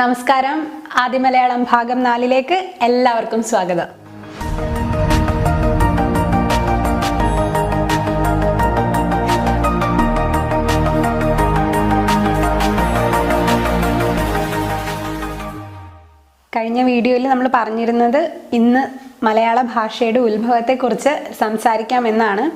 നമസ്കാരം. ആദ്യ മലയാളം ഭാഗം നാലിലേക്ക് എല്ലാവർക്കും സ്വാഗതം. കഴിഞ്ഞ വീഡിയോയിൽ നമ്മൾ പറഞ്ഞിരുന്നത് ഇന്ന് മലയാള ഭാഷയുടെ ഉത്ഭവത്തെക്കുറിച്ച് സംസാരിക്കാമെന്നാണ്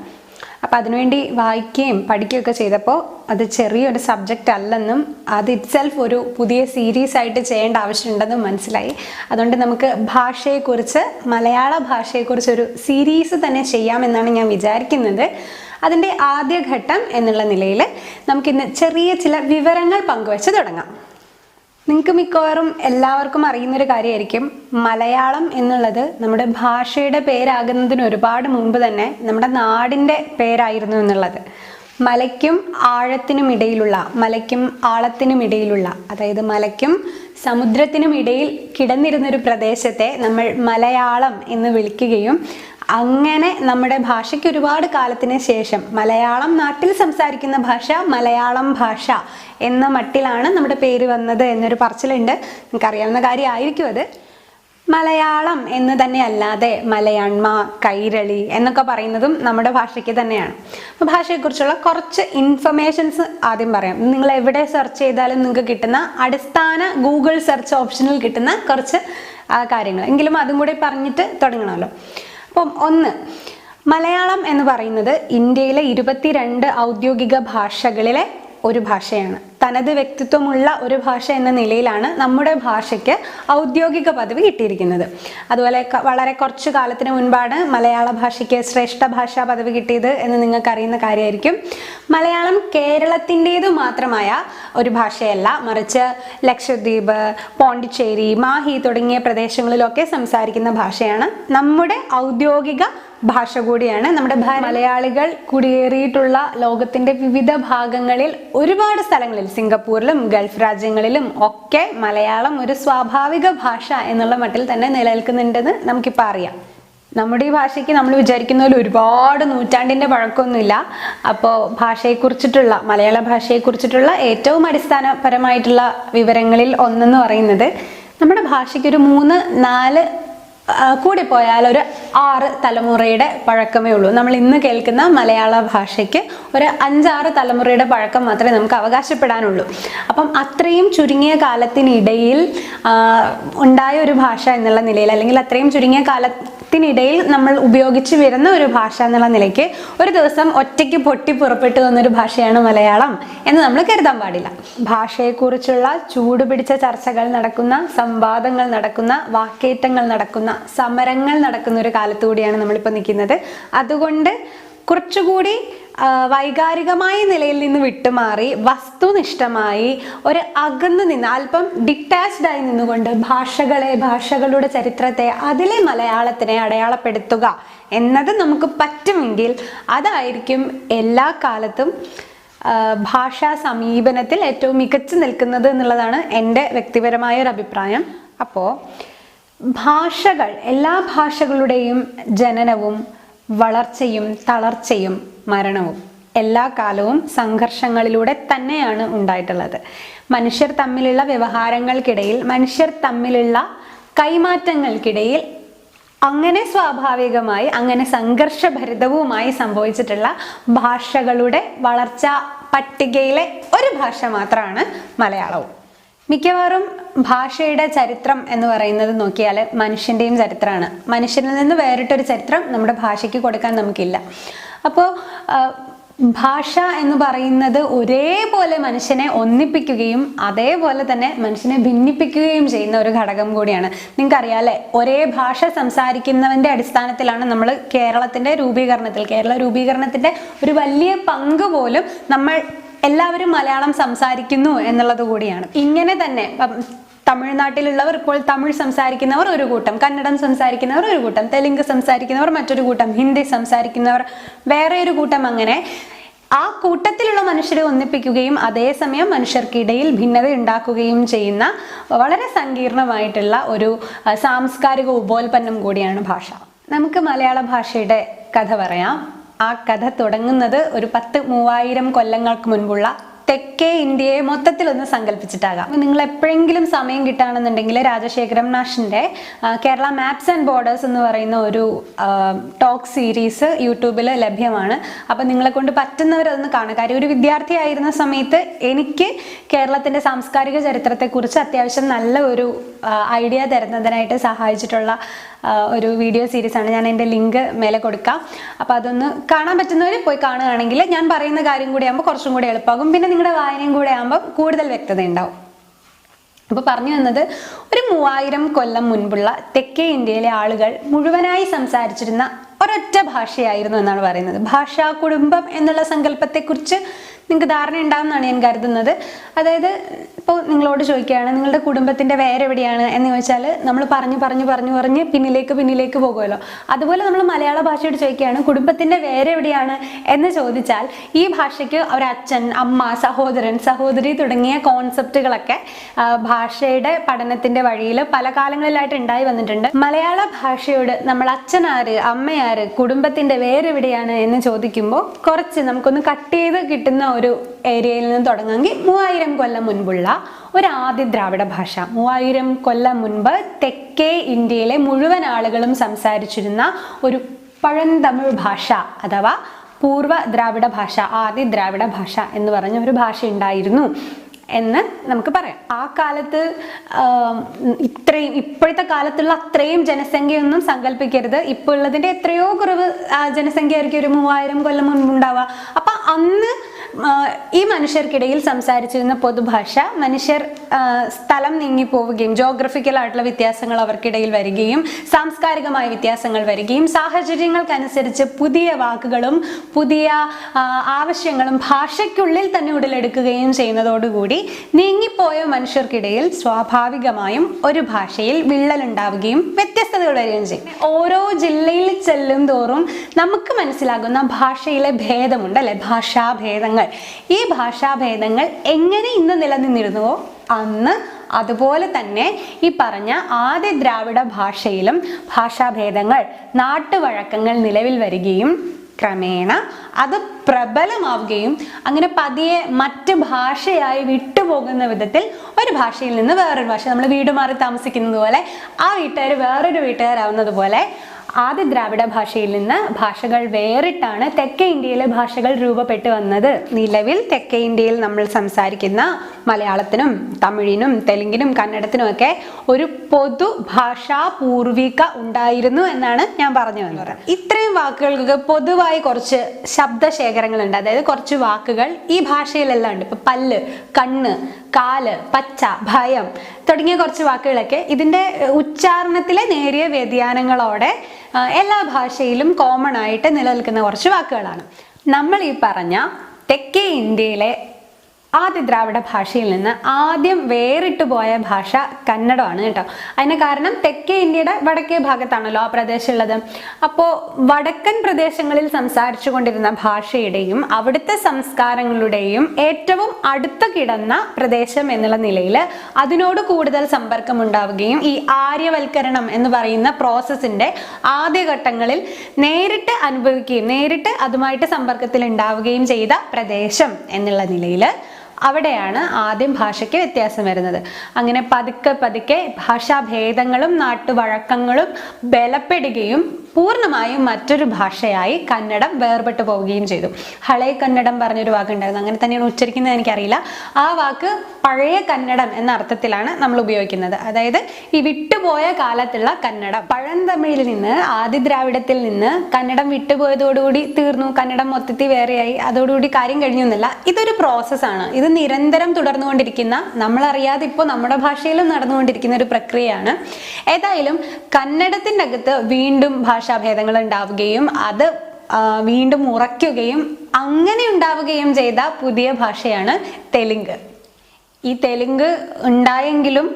അപ്പം അതിനുവേണ്ടി വായിക്കുകയും പഠിക്കുകയൊക്കെ ചെയ്തപ്പോൾ അത് ചെറിയൊരു സബ്ജക്റ്റ് അല്ലെന്നും അത് ഇറ്റ്സെൽഫ് ഒരു പുതിയ സീരീസ് ആയിട്ട് ചെയ്യേണ്ട ആവശ്യമുണ്ടെന്നും മനസ്സിലായി. അതുകൊണ്ട് നമുക്ക് ഭാഷയെക്കുറിച്ച് മലയാള ഭാഷയെക്കുറിച്ച് ഒരു സീരീസ് തന്നെ ചെയ്യാമെന്നാണ് ഞാൻ വിചാരിക്കുന്നത്. അതിന്റെ ആദ്യഘട്ടം എന്നുള്ള നിലയിൽ നമുക്കിന്ന് ചെറിയ ചില വിവരങ്ങൾ പങ്കുവച്ച് തുടങ്ങാം. നിങ്ങൾക്ക് മിക്കവാറും എല്ലാവർക്കും അറിയുന്നൊരു കാര്യമായിരിക്കും. മലയാളം എന്നുള്ളത് നമ്മുടെ ഭാഷയുടെ പേരാകുന്നതിന് ഒരുപാട് മുമ്പ് തന്നെ നമ്മുടെ നാടിന്റെ പേരായിരുന്നു എന്നുള്ളത്. മലയ്ക്കും ആഴത്തിനും ഇടയിലുള്ള മലയ്ക്കും ആളത്തിനും ഇടയിലുള്ള അതായത് മലയ്ക്കും സമുദ്രത്തിനും ഇടയിൽ കിടന്നിരുന്നൊരു പ്രദേശത്തെ നമ്മൾ മലയാളം എന്ന് വിളിക്കുകയും അങ്ങനെ നമ്മുടെ ഭാഷയ്ക്ക് ഒരുപാട് കാലത്തിന് ശേഷം മലയാളം നാട്ടിൽ സംസാരിക്കുന്ന ഭാഷ മലയാളം ഭാഷ എന്ന മട്ടിലാണ് നമ്മുടെ പേര് വന്നത് എന്നൊരു പറച്ചിലുണ്ട്. നിങ്ങൾക്ക് അറിയാവുന്ന കാര്യമായിരിക്കും അത്. മലയാളം എന്ന് തന്നെ അല്ലാതെ മലയാണ്മ കൈരളി എന്നൊക്കെ പറയുന്നതും നമ്മുടെ ഭാഷയ്ക്ക് തന്നെയാണ്. അപ്പോൾ ഭാഷയെക്കുറിച്ചുള്ള കുറച്ച് ഇൻഫർമേഷൻസ് ആദ്യം പറയാം. നിങ്ങൾ എവിടെ സെർച്ച് ചെയ്താലും നിങ്ങൾക്ക് കിട്ടുന്ന അടിസ്ഥാന ഗൂഗിൾ സെർച്ച് ഓപ്ഷനിൽ കിട്ടുന്ന കുറച്ച് കാര്യങ്ങൾ. എങ്കിലും അതും കൂടി പറഞ്ഞിട്ട് തുടങ്ങണമല്ലോ. അപ്പം ഒന്ന് മലയാളം എന്ന് പറയുന്നത് ഇന്ത്യയിലെ ഇരുപത്തിരണ്ട് ഔദ്യോഗിക ഭാഷകളിലെ ഒരു ഭാഷയാണ്. തനത് വ്യക്തിത്വമുള്ള ഒരു ഭാഷ എന്ന നിലയിലാണ് നമ്മുടെ ഭാഷയ്ക്ക് ഔദ്യോഗിക പദവി കിട്ടിയിരിക്കുന്നത്. അതുപോലെ വളരെ കുറച്ചു കാലത്തിന് മുൻപാണ് മലയാള ഭാഷയ്ക്ക് ശ്രേഷ്ഠ ഭാഷാ പദവി കിട്ടിയത് എന്ന് നിങ്ങൾക്ക് അറിയുന്ന കാര്യമായിരിക്കും. മലയാളം കേരളത്തിന്റേത് മാത്രമായ ഒരു ഭാഷയല്ല. മറിച്ച് ലക്ഷദ്വീപ് പോണ്ടിച്ചേരി മാഹി തുടങ്ങിയ പ്രദേശങ്ങളിലൊക്കെ സംസാരിക്കുന്ന ഭാഷയാണ്. നമ്മുടെ ഔദ്യോഗിക ഭാഷ കൂടിയാണ് നമ്മുടെ മലയാളികൾ കുടിയേറിയിട്ടുള്ള ലോകത്തിന്റെ വിവിധ ഭാഗങ്ങളിൽ ഒരുപാട് സ്ഥലങ്ങളിൽ സിംഗപ്പൂരിലും ഗൾഫ് രാജ്യങ്ങളിലും ഒക്കെ മലയാളം ഒരു സ്വാഭാവിക ഭാഷ എന്നുള്ള മട്ടിൽ തന്നെ നിലനിൽക്കുന്നുണ്ടെന്ന് നമുക്കിപ്പോൾ അറിയാം. നമ്മുടെ ഈ ഭാഷയ്ക്ക് നമ്മൾ വിചാരിക്കുന്ന പോലെ ഒരുപാട് നൂറ്റാണ്ടിന്റെ പഴക്കമൊന്നുമില്ല. അപ്പോൾ ഭാഷയെക്കുറിച്ചിട്ടുള്ള മലയാള ഭാഷയെക്കുറിച്ചിട്ടുള്ള ഏറ്റവും അടിസ്ഥാനപരമായിട്ടുള്ള വിവരങ്ങളിൽ ഒന്നെന്ന് പറയുന്നത് നമ്മുടെ ഭാഷയ്ക്ക് ഒരു മൂന്ന് നാല് കൂടിപ്പോയാൽ ഒരു ആറ് തലമുറയുടെ പഴക്കമേ ഉള്ളൂ. നമ്മൾ ഇന്ന് കേൾക്കുന്ന മലയാള ഭാഷയ്ക്ക് ഒരു അഞ്ചാറ് തലമുറയുടെ പഴക്കം മാത്രമേ നമുക്ക് അവകാശപ്പെടാനുള്ളൂ. അപ്പം അത്രയും ചുരുങ്ങിയ കാലത്തിനിടയിൽ ഉണ്ടായ ഒരു ഭാഷ എന്നുള്ള നിലയിൽ അല്ലെങ്കിൽ അത്രയും ചുരുങ്ങിയ കാലത്തിനിടയിൽ നമ്മൾ ഉപയോഗിച്ച് വരുന്ന ഒരു ഭാഷ എന്നുള്ള നിലയ്ക്ക് ഒരു ദിവസം ഒറ്റയ്ക്ക് പൊട്ടി പുറപ്പെട്ടു വന്നൊരു ഭാഷയാണ് മലയാളം എന്ന് നമ്മൾ കരുതാൻ പാടില്ല. ഭാഷയെക്കുറിച്ചുള്ള ചൂടുപിടിച്ച ചർച്ചകൾ നടക്കുന്ന സംവാദങ്ങൾ നടക്കുന്ന വാക്കേറ്റങ്ങൾ നടക്കുന്ന സമരങ്ങൾ നടക്കുന്ന ഒരു കാലത്തുകൂടിയാണ് നമ്മളിപ്പോൾ നിൽക്കുന്നത്. അതുകൊണ്ട് കുറച്ചുകൂടി വൈകാരികമായ നിലയിൽ നിന്ന് വിട്ടുമാറി വസ്തുനിഷ്ഠമായി ഒരു അകന്നു നിന്ന് അല്പം ഡിറ്റാച്ച്ഡ് ആയി നിന്നുകൊണ്ട് ഭാഷകളെ ഭാഷകളുടെ ചരിത്രത്തെ അതിലെ മലയാളത്തിനെ അടയാളപ്പെടുത്തുക എന്നത് നമുക്ക് പറ്റുമെങ്കിൽ അതായിരിക്കും എല്ലാ കാലത്തും ഭാഷാ സമീപനത്തിൽ ഏറ്റവും മികച്ചു നിൽക്കുന്നത് എന്നുള്ളതാണ് എന്റെ വ്യക്തിപരമായ ഒരു അഭിപ്രായം. അപ്പോൾ ഭാഷകൾ എല്ലാ ഭാഷകളുടെയും ജനനവും വളർച്ചയും തളർച്ചയും മരണവും എല്ലാ കാലവും സംഘർഷങ്ങളിലൂടെ തന്നെയാണ് ഉണ്ടായിട്ടുള്ളത്. മനുഷ്യർ തമ്മിലുള്ള വ്യവഹാരങ്ങൾക്കിടയിൽ മനുഷ്യർ തമ്മിലുള്ള കൈമാറ്റങ്ങൾക്കിടയിൽ അങ്ങനെ സ്വാഭാവികമായി അങ്ങനെ സംഘർഷഭരിതവുമായി സംഭവിച്ചിട്ടുള്ള ഭാഷകളുടെ വളർച്ച പട്ടികയിലെ ഒരു ഭാഷ മാത്രമാണ് മലയാളവും. മിക്കവാറും ഭാഷയുടെ ചരിത്രം എന്ന് പറയുന്നത് നോക്കിയാൽ മനുഷ്യന്റെയും ചരിത്രമാണ്. മനുഷ്യനിൽ നിന്ന് വേറിട്ടൊരു ചരിത്രം നമ്മുടെ ഭാഷയ്ക്ക് കൊടുക്കാൻ നമുക്കില്ല. അപ്പോൾ ഭാഷ എന്ന് പറയുന്നത് ഒരേപോലെ മനുഷ്യനെ ഒന്നിപ്പിക്കുകയും അതേപോലെ തന്നെ മനുഷ്യനെ ഭിന്നിപ്പിക്കുകയും ചെയ്യുന്ന ഒരു ഘടകം കൂടിയാണ്. നിങ്ങൾക്കറിയാലേ ഒരേ ഭാഷ സംസാരിക്കുന്നവന്റെ അടിസ്ഥാനത്തിലാണ് നമ്മൾ കേരളത്തിന്റെ രൂപീകരണത്തിൽ കേരള രൂപീകരണത്തിന്റെ ഒരു വലിയ പങ്ക് പോലും നമ്മൾ എല്ലാവരും മലയാളം സംസാരിക്കുന്നു എന്നുള്ളത് കൂടിയാണ്. ഇങ്ങനെ തന്നെ തമിഴ്നാട്ടിലുള്ളവർ ഇപ്പോൾ തമിഴ് സംസാരിക്കുന്നവർ ഒരു കൂട്ടം കന്നഡം സംസാരിക്കുന്നവർ ഒരു കൂട്ടം തെലുങ്ക് സംസാരിക്കുന്നവർ മറ്റൊരു കൂട്ടം ഹിന്ദി സംസാരിക്കുന്നവർ വേറെ ഒരു കൂട്ടം അങ്ങനെ ആ കൂട്ടത്തിലുള്ള മനുഷ്യരെ ഒന്നിപ്പിക്കുകയും അതേസമയം മനുഷ്യർക്കിടയിൽ ഭിന്നത ഉണ്ടാക്കുകയും ചെയ്യുന്ന വളരെ സങ്കീർണമായിട്ടുള്ള ഒരു സാംസ്കാരിക ഉപോൽപ്പന്നം കൂടിയാണ് ഭാഷ. നമുക്ക് മലയാള ഭാഷയുടെ കഥ പറയാം. ആ കഥ തുടങ്ങുന്നത് ഒരു പത്ത് മൂവായിരം കൊല്ലങ്ങൾക്ക് മുൻപുള്ള തെക്കേ ഇന്ത്യയെ മൊത്തത്തിൽ ഒന്ന് സങ്കല്പിച്ചിട്ടാകാം നിങ്ങൾ എപ്പോഴെങ്കിലും സമയം കിട്ടുകയാണെന്നുണ്ടെങ്കിൽ രാജശേഖരൻ നാഷിന്റെ കേരള മാപ്സ് ആൻഡ് ബോർഡേഴ്സ് എന്ന് പറയുന്ന ഒരു ടോക്ക് സീരീസ് യൂട്യൂബിൽ ലഭ്യമാണ്. അപ്പോൾ നിങ്ങളെ കൊണ്ട് പറ്റുന്നവരതൊന്ന് കാണുക. കാര്യം ഒരു വിദ്യാർത്ഥിയായിരുന്ന സമയത്ത് എനിക്ക് കേരളത്തിന്റെ സാംസ്കാരിക ചരിത്രത്തെക്കുറിച്ച് അത്യാവശ്യം നല്ല ഒരു ഐഡിയ തരുന്നതിനായിട്ട് സഹായിച്ചിട്ടുള്ള ഒരു വീഡിയോ സീരീസ് ആണ്. ഞാൻ എന്റെ ലിങ്ക് മേലെ കൊടുക്കാം. അപ്പോൾ അതൊന്ന് കാണാൻ പറ്റുന്നവർ പോയി കാണുകയാണെങ്കിൽ ഞാൻ പറയുന്ന കാര്യം കൂടി ആകുമ്പോൾ കുറച്ചും കൂടി എളുപ്പമാകും പിന്നെ നിങ്ങളുടെ വായനയും കൂടെ ആകുമ്പോൾ കൂടുതൽ വ്യക്തത ഉണ്ടാവും. അപ്പോൾ പറഞ്ഞു വന്നത് ഒരു മൂവായിരം കൊല്ലം മുൻപുള്ള തെക്കേ ഇന്ത്യയിലെ ആളുകൾ മുഴുവനായി സംസാരിച്ചിരുന്ന ഒരൊറ്റ ഭാഷയായിരുന്നു എന്നാണ് പറയുന്നത്. ഭാഷാ കുടുംബം എന്നുള്ള സങ്കല്പത്തെക്കുറിച്ച് നിങ്ങൾക്ക് ധാരണ ഉണ്ടാവുമെന്നാണ് ഞാൻ കരുതുന്നത്. അതായത് ഇപ്പോൾ നിങ്ങളോട് ചോദിക്കുകയാണ് നിങ്ങളുടെ കുടുംബത്തിന്റെ വേരെവിടെയാണ് എന്ന് ചോദിച്ചാൽ നമ്മൾ പറഞ്ഞു പറഞ്ഞു പറഞ്ഞു പറഞ്ഞ് പിന്നിലേക്ക് പിന്നിലേക്ക് പോകുമല്ലോ. അതുപോലെ നമ്മൾ മലയാള ഭാഷയോട് ചോദിക്കുകയാണ് കുടുംബത്തിന്റെ വേരെവിടെയാണ് എന്ന് ചോദിച്ചാൽ ഈ ഭാഷയ്ക്ക് ഒരച്ഛൻ അമ്മ സഹോദരൻ സഹോദരി തുടങ്ങിയ കോൺസെപ്റ്റുകളൊക്കെ ഭാഷയുടെ പഠനത്തിന്റെ വഴിയിൽ പല കാലങ്ങളിലായിട്ട് ഉണ്ടായി വന്നിട്ടുണ്ട്. മലയാള ഭാഷയോട് നമ്മൾ അച്ഛനാര് അമ്മയാര് കുടുംബത്തിന്റെ വേരെവിടെയാണ് എന്ന് ചോദിക്കുമ്പോൾ കുറച്ച് നമുക്കൊന്ന് കട്ട് ചെയ്ത് കിട്ടുന്ന ഒരു ഏരിയയിൽ നിന്ന് തുടങ്ങുമെങ്കിൽ മൂവായിരം കൊല്ലം മുൻപുള്ള ഒരു ആദ്യ ദ്രാവിഡ ഭാഷ. മൂവായിരം കൊല്ലം മുൻപ് തെക്കേ ഇന്ത്യയിലെ മുഴുവൻ ആളുകളും സംസാരിച്ചിരുന്ന ഒരു പഴന്തമിഴ് ഭാഷ അഥവാ പൂർവ ദ്രാവിഡ ഭാഷ ആദ്യ ദ്രാവിഡ ഭാഷ എന്ന് പറഞ്ഞ ഒരു ഭാഷ ഉണ്ടായിരുന്നു എന്ന് നമുക്ക് പറയാം. ആ കാലത്ത് ഇത്രയും ഇപ്പോഴത്തെ കാലത്തുള്ള അത്രയും ജനസംഖ്യയൊന്നും സങ്കല്പിക്കരുത് ഇപ്പോൾ ഉള്ളതിന്റെ എത്രയോ കുറവ് ജനസംഖ്യ ആയിരിക്കും ഒരു മൂവായിരം കൊല്ലം മുൻപുണ്ടാവുക അപ്പം അന്ന് ഈ മനുഷ്യർക്കിടയിൽ സംസാരിച്ചിരുന്ന പൊതുഭാഷ മനുഷ്യർ സ്ഥലം നീങ്ങിപ്പോവുകയും ജോഗ്രഫിക്കൽ ആയിട്ടുള്ള വ്യത്യാസങ്ങൾ അവർക്കിടയിൽ വരികയും സാംസ്കാരികമായ വ്യത്യാസങ്ങൾ വരികയും സാഹചര്യങ്ങൾക്കനുസരിച്ച് പുതിയ വാക്കുകളും പുതിയ ആവശ്യങ്ങളും ഭാഷയ്ക്കുള്ളിൽ തന്നെ ഉടലെടുക്കുകയും ചെയ്യുന്നതോടുകൂടി നീങ്ങിപ്പോയ മനുഷ്യർക്കിടയിൽ സ്വാഭാവികമായും ഒരു ഭാഷയിൽ വിള്ളലുണ്ടാവുകയും വ്യത്യസ്തതകൾ വരികയും ചെയ്യും. ഓരോ ജില്ലയിൽ ചെല്ലും തോറും നമുക്ക് മനസ്സിലാകുന്ന ഭാഷയിലെ ഭേദമുണ്ട് അല്ലെ? ഭാഷാഭേദങ്ങൾ. ഈ ഭാഷാഭേദങ്ങൾ എങ്ങനെ ഇന്ന് നിലനിന്നിരുന്നുവോ അന്ന് അതുപോലെ തന്നെ ഈ പറഞ്ഞ ആദ്യ ദ്രാവിഡ ഭാഷയിലും ഭാഷാഭേദങ്ങൾ നാട്ടുവഴക്കങ്ങൾ നിലവിൽ വരികയും ക്രമേണ അത് പ്രബലമാവുകയും അങ്ങനെ പതിയെ മറ്റ് ഭാഷയായി വിട്ടുപോകുന്ന വിധത്തിൽ ഒരു ഭാഷയിൽ നിന്ന് വേറൊരു ഭാഷ നമ്മൾ വീട് മാറി താമസിക്കുന്നത് പോലെ ആ വീട്ടുകാർ വേറൊരു വീട്ടുകാരാവുന്നത് പോലെ ആദ്യ ദ്രാവിഡ ഭാഷയിൽ നിന്ന് ഭാഷകൾ വേറിട്ടാണ് തെക്കേ ഇന്ത്യയിലെ ഭാഷകൾ രൂപപ്പെട്ടു വന്നത്. നിലവിൽ തെക്കേ ഇന്ത്യയിൽ നമ്മൾ സംസാരിക്കുന്ന മലയാളത്തിനും തമിഴിനും തെലുങ്കിനും കന്നഡത്തിനും ഒക്കെ ഒരു പൊതു ഭാഷാ പൂർവിക ഉണ്ടായിരുന്നു എന്നാണ് ഞാൻ പറഞ്ഞു വന്നത്. ഇത്രയും വാക്കുകൾക്ക് പൊതുവായി കുറച്ച് ശബ്ദശേഖരങ്ങളുണ്ട്. അതായത് കുറച്ച് വാക്കുകൾ ഈ ഭാഷയിലെല്ലാം ഉണ്ട്. ഇപ്പൊ പല്ല് കണ്ണ് കാൽ പച്ച ഭയം തുടങ്ങിയ കുറച്ച് വാക്കുകളൊക്കെ ഇതിന്റെ ഉച്ചാരണത്തിലെ നേരിയ വ്യതിയാനങ്ങളോടെ എല്ലാ ഭാഷയിലും കോമൺ ആയിട്ട് നിലനിൽക്കുന്ന കുറച്ച് വാക്കുകളാണ്. നമ്മൾ ഈ പറഞ്ഞ തെക്കേ ഇന്ത്യയിലെ ആദ്യ ദ്രാവിഡ ഭാഷയിൽ നിന്ന് ആദ്യം വേറിട്ട് പോയ ഭാഷ കന്നഡമാണ് കേട്ടോ. അതിന് കാരണം തെക്കേ ഇന്ത്യയുടെ വടക്കേ ഭാഗത്താണല്ലോ ആ പ്രദേശം ഉള്ളത് അപ്പോൾ വടക്കൻ പ്രദേശങ്ങളിൽ സംസാരിച്ചു കൊണ്ടിരുന്ന ഭാഷയുടെയും അവിടുത്തെ സംസ്കാരങ്ങളുടെയും ഏറ്റവും അടുത്ത് കിടന്ന പ്രദേശം എന്നുള്ള നിലയിൽ അതിനോട് കൂടുതൽ സമ്പർക്കം ഉണ്ടാവുകയും ഈ ആര്യവൽക്കരണം എന്ന് പറയുന്ന പ്രോസസ്സിന്റെ ആദ്യഘട്ടങ്ങളിൽ നേരിട്ട് അനുഭവിക്കുകയും നേരിട്ട് അതുമായിട്ട് സമ്പർക്കത്തിൽ ഉണ്ടാവുകയും ചെയ്ത പ്രദേശം എന്നുള്ള നിലയിൽ അവിടെയാണ് ആദ്യം ഭാഷയ്ക്ക് വ്യത്യാസം വരുന്നത്. അങ്ങനെ പതുക്കെ പതുക്കെ ഭാഷാഭേദങ്ങളും നാട്ടുവഴക്കങ്ങളും ബലപ്പെടുകയും പൂർണമായും മറ്റൊരു ഭാഷയായി കന്നഡം വേർപെട്ടു പോവുകയും ചെയ്തു. ഹളേ കന്നഡം പറഞ്ഞൊരു വാക്കുണ്ടായിരുന്നു. അങ്ങനെ തന്നെയാണ് ഉച്ചരിക്കുന്നത് എനിക്കറിയില്ല. ആ വാക്ക് പഴയ കന്നഡം എന്ന അർത്ഥത്തിലാണ് നമ്മൾ ഉപയോഗിക്കുന്നത്. അതായത് ഈ വിട്ടുപോയ കാലത്തുള്ള കന്നഡം. പഴന്തമിഴിൽ നിന്ന് ആദി ദ്രാവിഡത്തിൽ നിന്ന് കന്നഡം വിട്ടുപോയതോടുകൂടി തീർന്നു. കന്നഡം മൊത്തത്തിൽ വേറെയായി. അതോടുകൂടി കാര്യം കഴിഞ്ഞു എന്നല്ല. ഇതൊരു പ്രോസസ്സാണ് ഇത് നിരന്തരം തുടർന്നുകൊണ്ടിരിക്കുന്ന നമ്മളറിയാതെ ഇപ്പോൾ നമ്മുടെ ഭാഷയിലും നടന്നുകൊണ്ടിരിക്കുന്ന ഒരു പ്രക്രിയയാണ്. ഏതായാലും കന്നഡത്തിന്റെ അകത്ത് വീണ്ടും ഭാഷാഭേദങ്ങൾ ഉണ്ടാവുകയും അത് വീണ്ടും ഉറയ്ക്കുകയും അങ്ങനെ ഉണ്ടാവുകയും ചെയ്ത പുതിയ ഭാഷയാണ് തെലുങ്ക്. ഈ തെലുങ്ക് ഉണ്ടായെങ്കിലും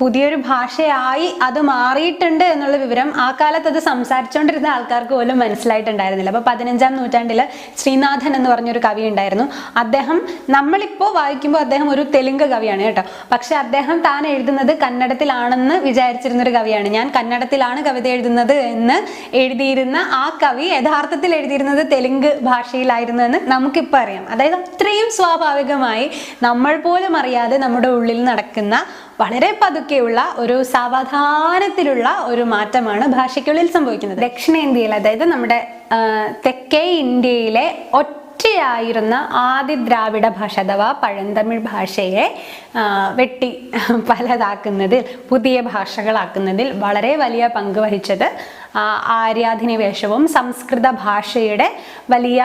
പുതിയൊരു ഭാഷയായി അത് മാറിയിട്ടുണ്ട് എന്നുള്ള വിവരം ആ കാലത്ത് അത് സംസാരിച്ചുകൊണ്ടിരുന്ന ആൾക്കാർക്ക് പോലും മനസ്സിലായിട്ടുണ്ടായിരുന്നില്ല. അപ്പോൾ പതിനഞ്ചാം നൂറ്റാണ്ടിൽ ശ്രീനാഥൻ എന്ന് പറഞ്ഞൊരു കവി ഉണ്ടായിരുന്നു. അദ്ദേഹം നമ്മളിപ്പോൾ വായിക്കുമ്പോൾ അദ്ദേഹം ഒരു തെലുങ്ക് കവിയാണ് കേട്ടോ. പക്ഷെ അദ്ദേഹം താൻ എഴുതുന്നത് കന്നഡത്തിലാണെന്ന് വിചാരിച്ചിരുന്ന ഒരു കവിയാണ്. ഞാൻ കന്നഡത്തിലാണ് കവിത എഴുതുന്നത് എന്ന് എഴുതിയിരുന്ന ആ കവി യഥാർത്ഥത്തിൽ എഴുതിയിരുന്നത് തെലുങ്ക് ഭാഷയിലായിരുന്നു എന്ന് നമുക്കിപ്പോൾ അറിയാം. അതായത് അത്രയും സ്വാഭാവികമായി നമ്മൾ പോലും അറിയാതെ നമ്മുടെ ഉള്ളിൽ നടക്കുന്ന വളരെ പതുക്കെയുള്ള ഒരു സാവധാനത്തിലുള്ള ഒരു മാറ്റമാണ് ഭാഷയ്ക്കുള്ളിൽ സംഭവിക്കുന്നത്. ദക്ഷിണേന്ത്യയിൽ അതായത് നമ്മുടെ തെക്കേ ഇന്ത്യയിലെ ഒറ്റയായിരുന്ന ആദ്യ ദ്രാവിഡ ഭാഷ അഥവാ പഴന്തമിഴ് ഭാഷയെ വെട്ടി പലതാക്കുന്നതിൽ പുതിയ ഭാഷകളാക്കുന്നതിൽ വളരെ വലിയ പങ്ക് വഹിച്ചത് ആര്യാധിനിവേശവും സംസ്കൃത ഭാഷയുടെ വലിയ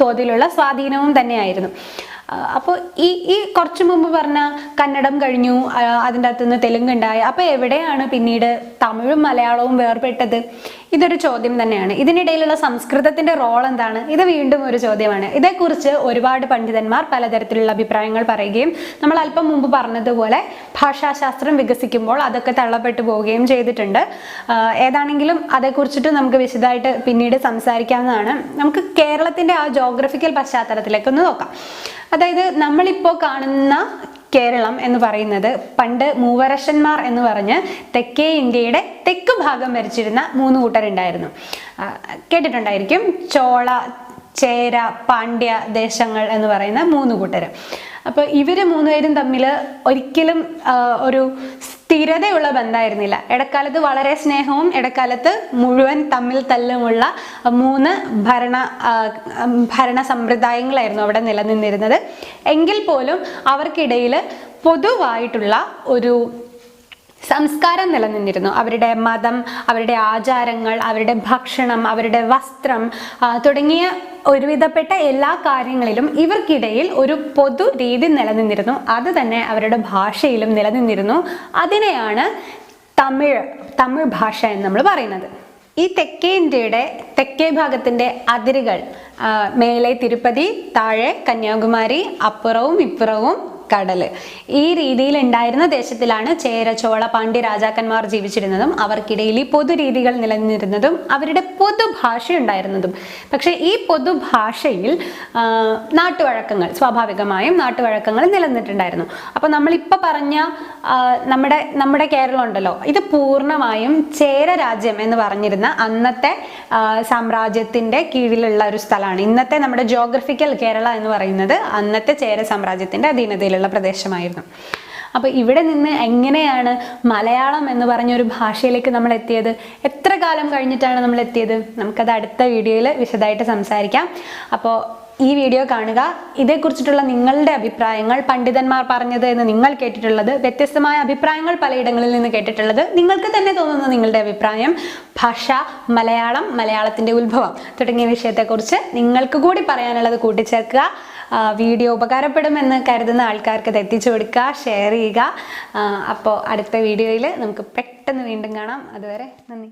തോതിലുള്ള സ്വാധീനവും തന്നെയായിരുന്നു. അപ്പോൾ ഈ ഈ കുറച്ചു മുമ്പ് പറഞ്ഞ കന്നഡം കഴിഞ്ഞു അതിന്റെ അകത്തുനിന്ന് തെലുങ്ക് ഉണ്ടായി അപ്പോൾ എവിടെയാണ് പിന്നീട് തമിഴും മലയാളവും വേർപെട്ടത്? ഇതൊരു ചോദ്യം തന്നെയാണ്. ഇതിനിടയിലുള്ള സംസ്കൃതത്തിന്റെ റോൾ എന്താണ്? ഇത് വീണ്ടും ഒരു ചോദ്യമാണ്. ഇതേക്കുറിച്ച് ഒരുപാട് പണ്ഡിതന്മാർ പലതരത്തിലുള്ള അഭിപ്രായങ്ങൾ പറയുകയും നമ്മൾ അല്പം മുമ്പ് പറഞ്ഞതുപോലെ ഭാഷാശാസ്ത്രം വികസിക്കുമ്പോൾ അതൊക്കെ തള്ളപ്പെട്ടു പോവുകയും ചെയ്തിട്ടുണ്ട്. ഏതാണെങ്കിലും അതേക്കുറിച്ചിട്ട് നമുക്ക് വിശദമായിട്ട് പിന്നീട് സംസാരിക്കാവുന്നതാണ്. നമുക്ക് കേരളത്തിന്റെ ആ ജോഗ്രഫിക്കൽ പശ്ചാത്തലത്തിലേക്ക് ഒന്ന് നോക്കാം. അതായത് നമ്മളിപ്പോൾ കാണുന്ന കേരളം എന്ന് പറയുന്നത് പണ്ട് മൂവരശന്മാർ എന്ന് പറഞ്ഞ് തെക്കേ ഇന്ത്യയുടെ തെക്ക് ഭാഗം ഭരിച്ചിരുന്ന മൂന്ന് കൂട്ടരുണ്ടായിരുന്നു. കേട്ടിട്ടുണ്ടായിരിക്കും ചോള ചേര പാണ്ഡ്യ ദേശങ്ങൾ എന്ന് പറയുന്ന മൂന്ന് കൂട്ടര്. അപ്പോൾ ഇവർ മൂന്നുപേരും തമ്മിൽ ഒരിക്കലും ഒരു സ്ഥിരതയുള്ള ബന്ധമായിരുന്നില്ല. ഇടക്കാലത്ത് വളരെ സ്നേഹവും ഇടക്കാലത്ത് മുഴുവൻ തമ്മിൽ തല്ലുമുള്ള മൂന്ന് ഭരണ ഭരണ സമ്പ്രദായങ്ങളായിരുന്നു അവിടെ നിലനിന്നിരുന്നത്. എങ്കിൽ പോലും അവർക്കിടയിൽ പൊതുവായിട്ടുള്ള ഒരു സംസ്കാരം നിലനിന്നിരുന്നു. അവരുടെ മതം അവരുടെ ആചാരങ്ങൾ അവരുടെ ഭക്ഷണം അവരുടെ വസ്ത്രം തുടങ്ങിയ ഒരുവിധപ്പെട്ട എല്ലാ കാര്യങ്ങളിലും ഇവർക്കിടയിൽ ഒരു പൊതു രീതി നിലനിന്നിരുന്നു. അത് തന്നെ അവരുടെ ഭാഷയിലും നിലനിന്നിരുന്നു. അതിനെയാണ് തമിഴ് തമിഴ് ഭാഷ എന്ന് നമ്മൾ പറയുന്നത്. ഈ തെക്കേ ഇന്ത്യയുടെ തെക്കേ ഭാഗത്തിന്റെ അതിരുകൾ മേലെ തിരുപ്പതി താഴെ കന്യാകുമാരി അപ്പുറവും ഇപ്പുറവും കടൽ ഈ രീതിയിൽ ഉണ്ടായിരുന്ന ദേശത്തിലാണ് ചേര ചോള പാണ്ഡ്യ രാജാക്കന്മാർ ജീവിച്ചിരുന്നതും അവർക്കിടയിൽ ഈ പൊതുരീതികൾ നിലനിന്നിരുന്നതും അവരുടെ പൊതുഭാഷ ഉണ്ടായിരുന്നതും പക്ഷേ ഈ പൊതുഭാഷയിൽ നാട്ടുവഴക്കങ്ങൾ സ്വാഭാവികമായും നാട്ടുവഴക്കങ്ങൾ നിലനിന്നിട്ടുണ്ടായിരുന്നു. അപ്പോൾ നമ്മളിപ്പോൾ പറഞ്ഞ നമ്മുടെ നമ്മുടെ കേരളം ഉണ്ടല്ലോ ഇത് പൂർണമായും ചേര രാജ്യം എന്ന് പറഞ്ഞിരുന്ന അന്നത്തെ സാമ്രാജ്യത്തിന്റെ കീഴിലുള്ള ഒരു സ്ഥലമാണ്. ഇന്നത്തെ നമ്മുടെ ജോഗ്രഫിക്കൽ കേരള എന്ന് പറയുന്നത് അന്നത്തെ ചേര സാമ്രാജ്യത്തിന്റെ അധീനതയിലുള്ള പ്രദേശമായിരുന്നു. അപ്പോൾ ഇവിടെ നിന്ന് എങ്ങനെയാണ് മലയാളം എന്ന് പറഞ്ഞ ഒരു ഭാഷയിലേക്ക് നമ്മൾ എത്തിയത്? എത്ര കാലം കഴിഞ്ഞിട്ടാണ് നമ്മൾ എത്തിയത്? നമുക്കത് അടുത്ത വീഡിയോയിൽ വിശദമായിട്ട് സംസാരിക്കാം. അപ്പോൾ ഈ വീഡിയോ കാണുക. ഇതേക്കുറിച്ചിട്ടുള്ള നിങ്ങളുടെ അഭിപ്രായങ്ങൾ പണ്ഡിതന്മാർ പറഞ്ഞത് എന്ന് നിങ്ങൾ കേട്ടിട്ടുള്ളത് വ്യത്യസ്തമായ അഭിപ്രായങ്ങൾ പലയിടങ്ങളിൽ നിന്ന് കേട്ടിട്ടുള്ളത് നിങ്ങൾക്ക് തന്നെ തോന്നുന്ന നിങ്ങളുടെ അഭിപ്രായം ഭാഷ മലയാളം മലയാളത്തിന്റെ ഉത്ഭവം തുടങ്ങിയ വിഷയത്തെക്കുറിച്ച് നിങ്ങൾക്ക് കൂടി പറയാനുള്ളത് കൂട്ടിച്ചേർക്കുക. വീഡിയോ ഉപകാരപ്പെടുമെന്ന് കരുതുന്ന ആൾക്കാർക്ക് ഇത് എത്തിച്ചു കൊടുക്കുക ഷെയർ ചെയ്യുക. അപ്പോൾ അടുത്ത വീഡിയോയിൽ നമുക്ക് പെട്ടെന്ന് വീണ്ടും കാണാം. അതുവരെ നന്ദി.